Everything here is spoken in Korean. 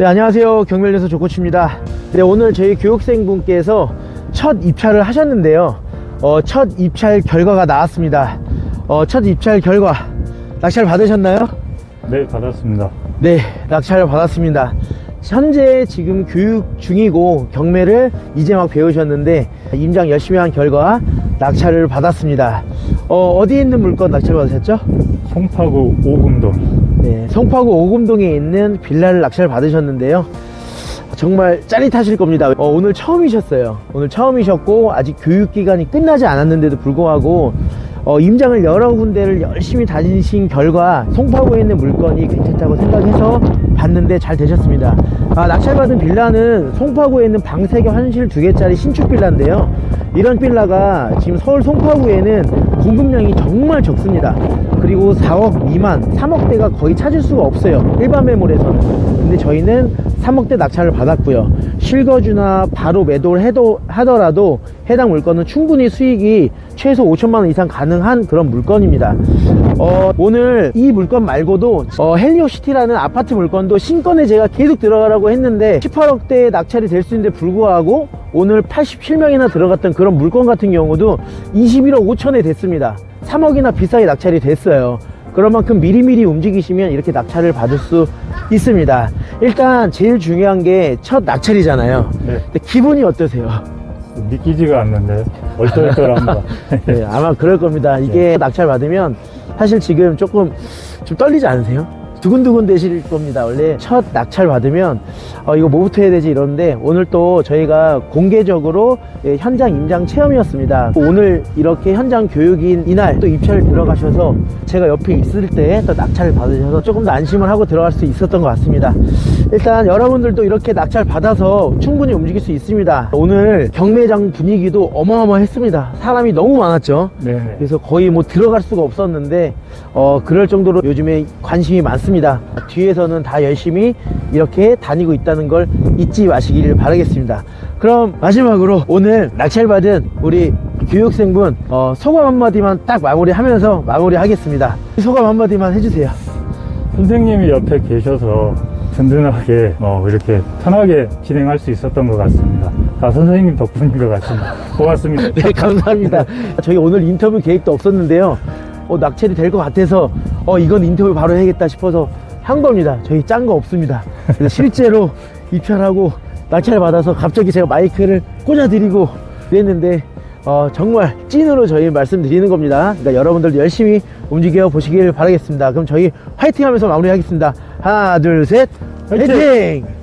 네, 안녕하세요. 경멸여서 조코치입니다. 네, 오늘 저희 교육생분께서 첫 입찰을 하셨는데요. 어, 첫 입찰 결과가 나왔습니다. 어, 첫 입찰 결과 낙찰 받으셨나요? 네, 받았습니다. 네, 낙찰을 받았습니다. 현재 지금 교육 중이고 경매를 이제 막 배우셨는데 임장 열심히 한 결과 낙찰을 받았습니다. 어, 어디에 있는 물건 낙찰 받으셨죠? 송파구 오금동. 네, 성파구 오금동에 있는 빌라를 낙찰 받으셨는데요. 정말 짜릿하실 겁니다. 어, 오늘 처음이셨어요. 오늘 처음이셨고 아직 교육 기간이 끝나지 않았는데도 불구하고 어, 임장을 여러 군데를 열심히 다니신 결과 송파구에 있는 물건이 괜찮다고 생각해서 봤는데 잘 되셨습니다. 아, 낙찰받은 빌라는 송파구에 있는 방 3개 화장실 2개짜리 신축 빌라인데요. 이런 빌라가 지금 서울 송파구에는 공급량이 정말 적습니다. 그리고 4억 미만, 3억대가 거의 찾을 수가 없어요. 일반 매물에서는. 근데 저희는 3억대 낙찰을 받았고요. 실거주나 바로 매도를 해도, 하더라도 해당 물건은 충분히 수익이 최소 5천만 원 이상 가능한 그런 물건입니다. 어, 오늘 이 물건 말고도 어, 헬리오시티라는 아파트 물건도 신건에 제가 계속 들어가라고 했는데 18억대 낙찰이 될 수 있는데 불구하고 오늘 87명이나 들어갔던 그런 물건 같은 경우도 21억 5천에 됐습니다. 3억이나 비싸게 낙찰이 됐어요. 그런 만큼 미리미리 움직이시면 이렇게 낙찰을 받을 수 있습니다. 일단 제일 중요한 게 첫 낙찰이잖아요. 네. 근데 기분이 어떠세요? 믿기지가 않는데 얼떨떨합니다. 네, 아마 그럴 겁니다. 이게 낙찰 받으면 사실 지금 조금 좀 떨리지 않으세요? 두근두근 되실 겁니다. 원래 첫 낙찰 받으면 어, 이거 뭐부터 해야 되지 이러는데 오늘 또 저희가 공개적으로 예, 현장 임장 체험이었습니다. 오늘 이렇게 현장 교육인 이날 또 입찰 들어가셔서 제가 옆에 있을 때 또 낙찰을 받으셔서 조금 더 안심을 하고 들어갈 수 있었던 것 같습니다. 일단 여러분들도 이렇게 낙찰 받아서 충분히 움직일 수 있습니다. 오늘 경매장 분위기도 어마어마했습니다. 사람이 너무 많았죠. 네. 그래서 거의 뭐 들어갈 수가 없었는데 어 그럴 정도로 요즘에 관심이 많습니다. 뒤에서는 다 열심히 이렇게 다니고 있다는 걸 잊지 마시기를 바라겠습니다. 그럼 마지막으로 오늘 낙찰받은 우리 교육생분 어, 소감 한마디만 딱 마무리하면서 마무리하겠습니다. 소감 한마디만 해주세요. 선생님이 옆에 계셔서 든든하게 어, 이렇게 편하게 진행할 수 있었던 것 같습니다. 다 선생님 덕분인 것 같습니다. 고맙습니다. 네, 감사합니다. 저희 오늘 인터뷰 계획도 없었는데요. 어, 낙찰이 될 것 같아서 어, 이건 인터뷰 바로 해야겠다 싶어서 한 겁니다. 저희 짠 거 없습니다. 실제로 입찰하고 낙찰 받아서 갑자기 제가 마이크를 꽂아드리고 그랬는데 어, 정말 찐으로 저희 말씀드리는 겁니다. 그러니까 여러분들도 열심히 움직여 보시길 바라겠습니다. 그럼 저희 화이팅 하면서 마무리하겠습니다. 하나, 둘, 셋, 화이팅! 화이팅!